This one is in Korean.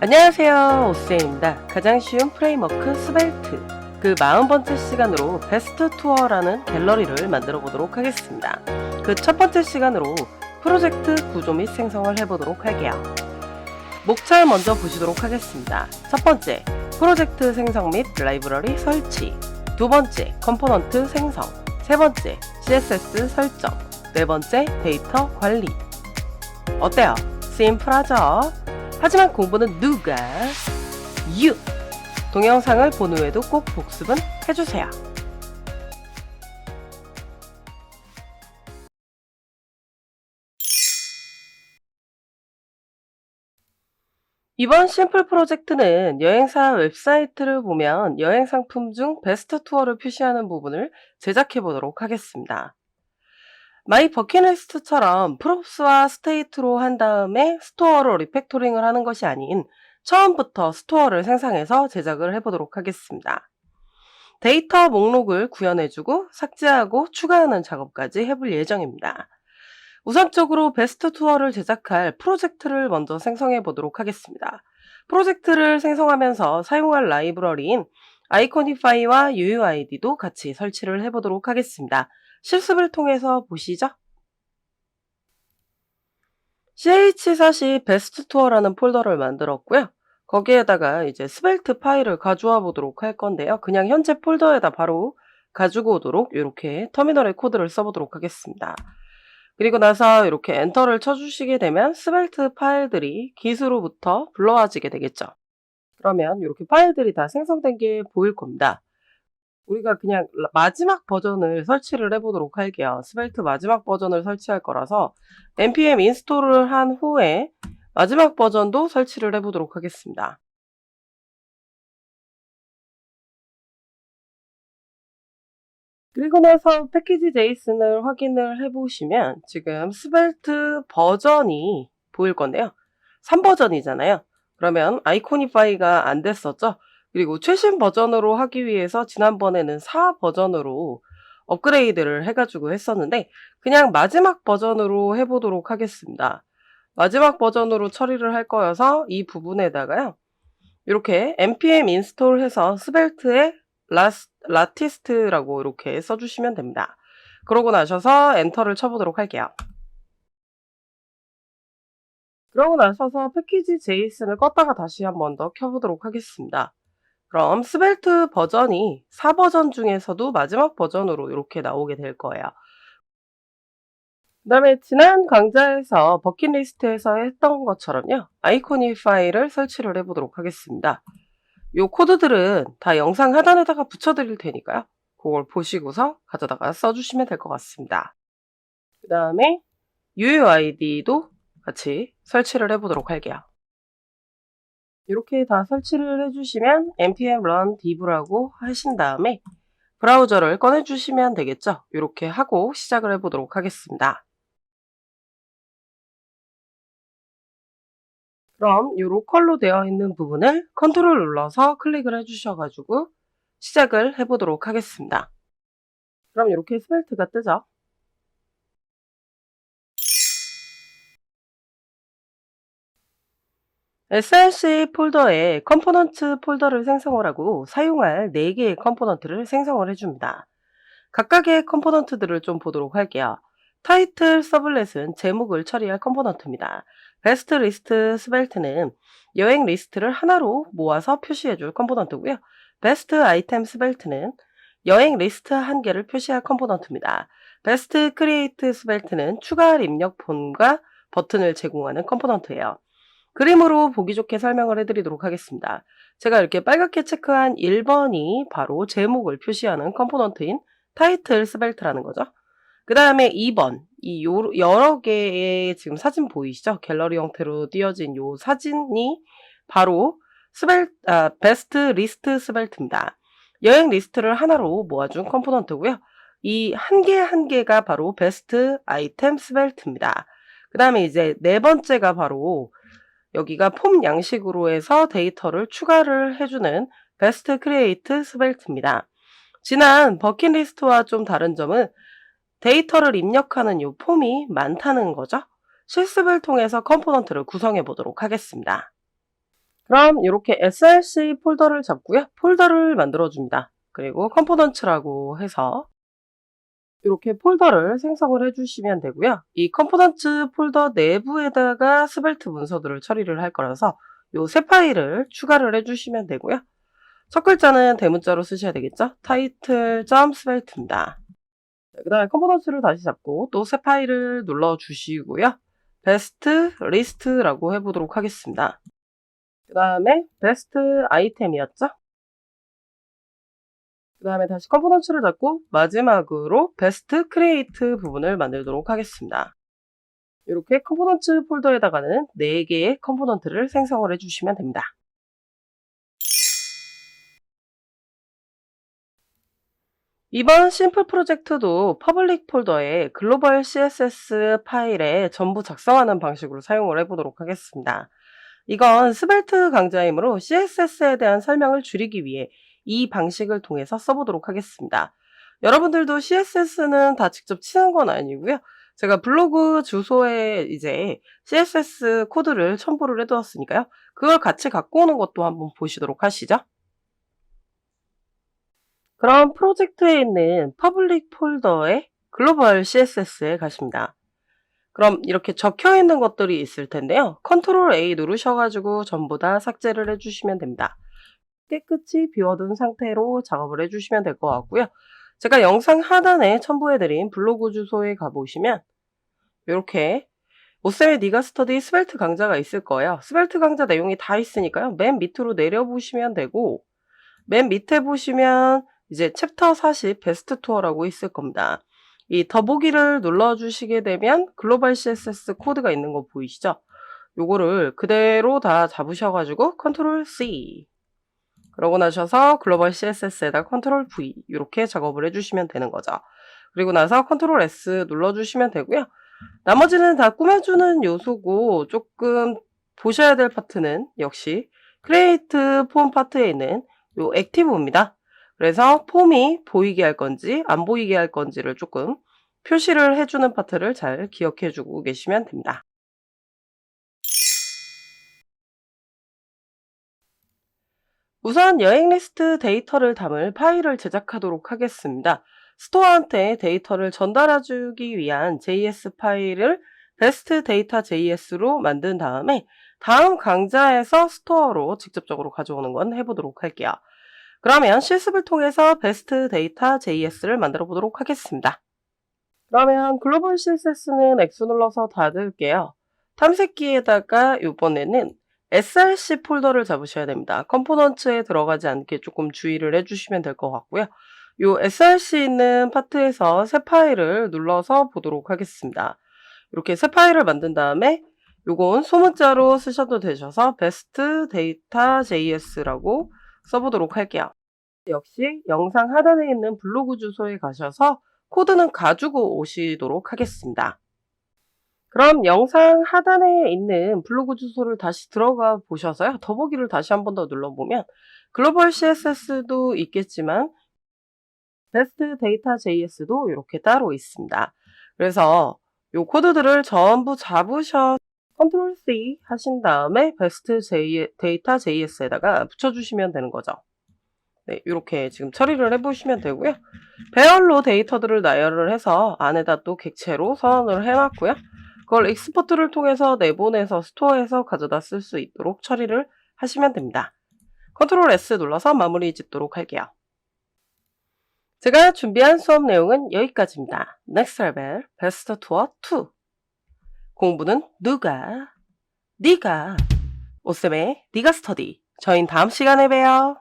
안녕하세요 오스입니다. 가장 쉬운 프레임워크 스벨트. 그 40번째 시간으로 베스트 투어라는 갤러리를 만들어 보도록 하겠습니다. 그 첫 번째 시간으로 프로젝트 구조 및 생성을 해보도록 할게요. 목차를 먼저 보시도록 하겠습니다. 첫 번째 프로젝트 생성 및 라이브러리 설치. 두 번째 컴포넌트 생성. 세 번째 CSS 설정. 네 번째 데이터 관리. 어때요? 심플하죠? 하지만 공부는 누가? You! 동영상을 본 후에도 꼭 복습은 해주세요. 이번 심플 프로젝트는 여행사 웹사이트를 보면 여행 상품 중 베스트 투어를 표시하는 부분을 제작해 보도록 하겠습니다. 마이 버킷리스트처럼 프롭스와 스테이트로 한 다음에 스토어로 리팩토링을 하는 것이 아닌 처음부터 스토어를 생성해서 제작을 해보도록 하겠습니다. 데이터 목록을 구현해주고 삭제하고 추가하는 작업까지 해볼 예정입니다. 우선적으로 베스트 투어를 제작할 프로젝트를 먼저 생성해 보도록 하겠습니다. 프로젝트를 생성하면서 사용할 라이브러리인 아이코니파이와 UUID도 같이 설치를 해보도록 하겠습니다. 실습을 통해서 보시죠. ch4시 베스트 투어라는 폴더를 만들었고요. 거기에다가 이제 스벨트 파일을 가져와 보도록 할 건데요. 그냥 현재 폴더에다 바로 가지고 오도록 이렇게 터미널에 코드를 써보도록 하겠습니다. 그리고 나서 이렇게 엔터를 쳐주시게 되면 스벨트 파일들이 기수로부터 불러와지게 되겠죠. 그러면 이렇게 파일들이 다 생성된 게 보일 겁니다. 우리가 그냥 마지막 버전을 설치를 해보도록 할게요. 스벨트 마지막 버전을 설치할 거라서 npm 인스톨을 한 후에 마지막 버전도 설치를 해보도록 하겠습니다. 그리고 나서 패키지 제이슨을 확인을 해보시면 지금 스벨트 버전이 보일 건데요. 3버전이잖아요. 그러면 아이코니파이가 안 됐었죠? 그리고 최신 버전으로 하기 위해서 지난번에는 4 버전으로 업그레이드를 해가지고 했었는데 그냥 마지막 버전으로 해보도록 하겠습니다. 마지막 버전으로 처리를 할 거여서 이 부분에다가요. 이렇게 npm 인스톨해서 스벨트에 라스, 라티스트라고 이렇게 써주시면 됩니다. 그러고 나셔서 엔터를 쳐보도록 할게요. 그러고 나셔서 패키지 제이슨을 껐다가 다시 한번 더 켜보도록 하겠습니다. 그럼 스벨트 버전이 4버전 중에서도 마지막 버전으로 이렇게 나오게 될 거예요. 그 다음에 지난 강좌에서 버킷리스트에서 했던 것처럼요. 아이코니 파일을 설치를 해보도록 하겠습니다. 요 코드들은 다 영상 하단에다가 붙여드릴 테니까요. 그걸 보시고서 가져다가 써주시면 될 것 같습니다. 그 다음에 UUID도 같이 설치를 해보도록 할게요. 이렇게 다 설치를 해주시면 npm run div라고 하신 다음에 브라우저를 꺼내주시면 되겠죠. 이렇게 하고 시작을 해보도록 하겠습니다. 그럼 이 로컬로 되어 있는 부분을 컨트롤 눌러서 클릭을 해주셔가지고 시작을 해보도록 하겠습니다. 그럼 이렇게 스펠트가 뜨죠. Src 폴더에 컴포넌트 폴더를 생성을 하고 사용할 4개의 컴포넌트를 생성을 해줍니다. 각각의 컴포넌트들을 좀 보도록 할게요. 타이틀 서블렛은 제목을 처리할 컴포넌트입니다. 베스트 리스트 스벨트는 여행 리스트를 하나로 모아서 표시해줄 컴포넌트고요. 베스트 아이템 스벨트는 여행 리스트 한 개를 표시할 컴포넌트입니다. 베스트 크리에이트 스벨트는 추가 입력 폰과 버튼을 제공하는 컴포넌트예요. 그림으로 보기 좋게 설명을 해드리도록 하겠습니다. 제가 이렇게 빨갛게 체크한 1번이 바로 제목을 표시하는 컴포넌트인 타이틀 스벨트라는 거죠. 그 다음에 2번, 이 요, 여러 개의 지금 사진 보이시죠? 갤러리 형태로 띄어진 요 사진이 바로 스벨, 아, 베스트 리스트 스벨트입니다. 여행 리스트를 하나로 모아준 컴포넌트고요. 이 한 개 한 개가 바로 베스트 아이템 스벨트입니다. 그 다음에 이제 네 번째가 바로 여기가 폼 양식으로 해서 데이터를 추가를 해주는 베스트 크리에이트 스벨트입니다. 지난 버킷리스트와 좀 다른 점은 데이터를 입력하는 이 폼이 많다는 거죠. 실습을 통해서 컴포넌트를 구성해 보도록 하겠습니다. 그럼 이렇게 src 폴더를 잡고요. 폴더를 만들어 줍니다. 그리고 컴포넌츠라고 해서 이렇게 폴더를 생성을 해주시면 되고요. 이 컴포넌츠 폴더 내부에다가 스벨트 문서들을 처리를 할 거라서 이새 파일을 추가를 해주시면 되고요. 첫 글자는 대문자로 쓰셔야 되겠죠? title.svelte 입니다. 그 다음에 컴포넌츠를 다시 잡고 또 새 파일을 눌러주시고요. best list라고 해보도록 하겠습니다. 그 다음에 best 아이템이었죠? 그 다음에 다시 컴포넌츠를 잡고 마지막으로 best create 부분을 만들도록 하겠습니다. 이렇게 컴포넌츠 폴더에다가는 4개의 컴포넌트를 생성을 해주시면 됩니다. 이번 심플 프로젝트도 퍼블릭 폴더에 글로벌 CSS 파일에 전부 작성하는 방식으로 사용을 해보도록 하겠습니다. 이건 스벨트 강좌이므로 CSS에 대한 설명을 줄이기 위해 이 방식을 통해서 써보도록 하겠습니다. 여러분들도 CSS는 다 직접 치는 건 아니고요. 제가 블로그 주소에 이제 CSS 코드를 첨부를 해두었으니까요. 그걸 같이 갖고 오는 것도 한번 보시도록 하시죠. 그럼 프로젝트에 있는 퍼블릭 폴더의 글로벌 CSS에 가십니다. 그럼 이렇게 적혀 있는 것들이 있을 텐데요. 컨트롤 A 누르셔가지고 전부 다 삭제를 해주시면 됩니다. 깨끗이 비워둔 상태로 작업을 해주시면 될 것 같고요. 제가 영상 하단에 첨부해드린 블로그 주소에 가보시면 이렇게 오쌤의 니가 스터디 스벨트 강좌가 있을 거예요. 스벨트 강좌 내용이 다 있으니까요. 맨 밑으로 내려보시면 되고 맨 밑에 보시면 이제 챕터 40 베스트 투어라고 있을 겁니다. 이 더보기를 눌러주시게 되면 글로벌 CSS 코드가 있는 거 보이시죠? 요거를 그대로 다 잡으셔가지고 컨트롤 C 그러고 나셔서 글로벌 CSS에다 컨트롤 V 이렇게 작업을 해주시면 되는 거죠. 그리고 나서 컨트롤 S 눌러주시면 되고요. 나머지는 다 꾸며주는 요소고 조금 보셔야 될 파트는 역시 크리에이트 폼 파트에 있는 요 액티브입니다. 그래서 폼이 보이게 할 건지 안 보이게 할 건지를 조금 표시를 해주는 파트를 잘 기억해 주고 계시면 됩니다. 우선 여행 리스트 데이터를 담을 파일을 제작하도록 하겠습니다. 스토어한테 데이터를 전달해주기 위한 JS 파일을 베스트 데이터 JS로 만든 다음에 다음 강좌에서 스토어로 직접적으로 가져오는 건 해보도록 할게요. 그러면 실습을 통해서 베스트 데이터 JS를 만들어 보도록 하겠습니다. 그러면 글로벌 CSS는 X 눌러서 닫을게요. 탐색기에다가 이번에는 src 폴더를 잡으셔야 됩니다. 컴포넌츠에 들어가지 않게 조금 주의를 해주시면 될 것 같고요. 이 src 있는 파트에서 새 파일을 눌러서 보도록 하겠습니다. 이렇게 새 파일을 만든 다음에 요건 소문자로 쓰셔도 되셔서 best data js라고 써보도록 할게요. 역시 영상 하단에 있는 블로그 주소에 가셔서 코드는 가지고 오시도록 하겠습니다. 그럼 영상 하단에 있는 블로그 주소를 다시 들어가 보셔서요. 더보기를 다시 한 번 더 눌러보면 글로벌 CSS도 있겠지만 베스트 데이터 JS도 이렇게 따로 있습니다. 그래서 이 코드들을 전부 잡으셔 컨트롤 C 하신 다음에 베스트 데이터 JS에다가 붙여주시면 되는 거죠. 네, 이렇게 지금 처리를 해보시면 되고요. 배열로 데이터들을 나열을 해서 안에다 또 객체로 선언을 해놨고요. 그걸 익스포트를 통해서 내보내서 스토어에서 가져다 쓸 수 있도록 처리를 하시면 됩니다. 컨트롤 S 눌러서 마무리 짓도록 할게요. 제가 준비한 수업 내용은 여기까지입니다. Next Level Best Tour 2 공부는 누가? 네가 오쌤의 네가 스터디 저희는 다음 시간에 봬요.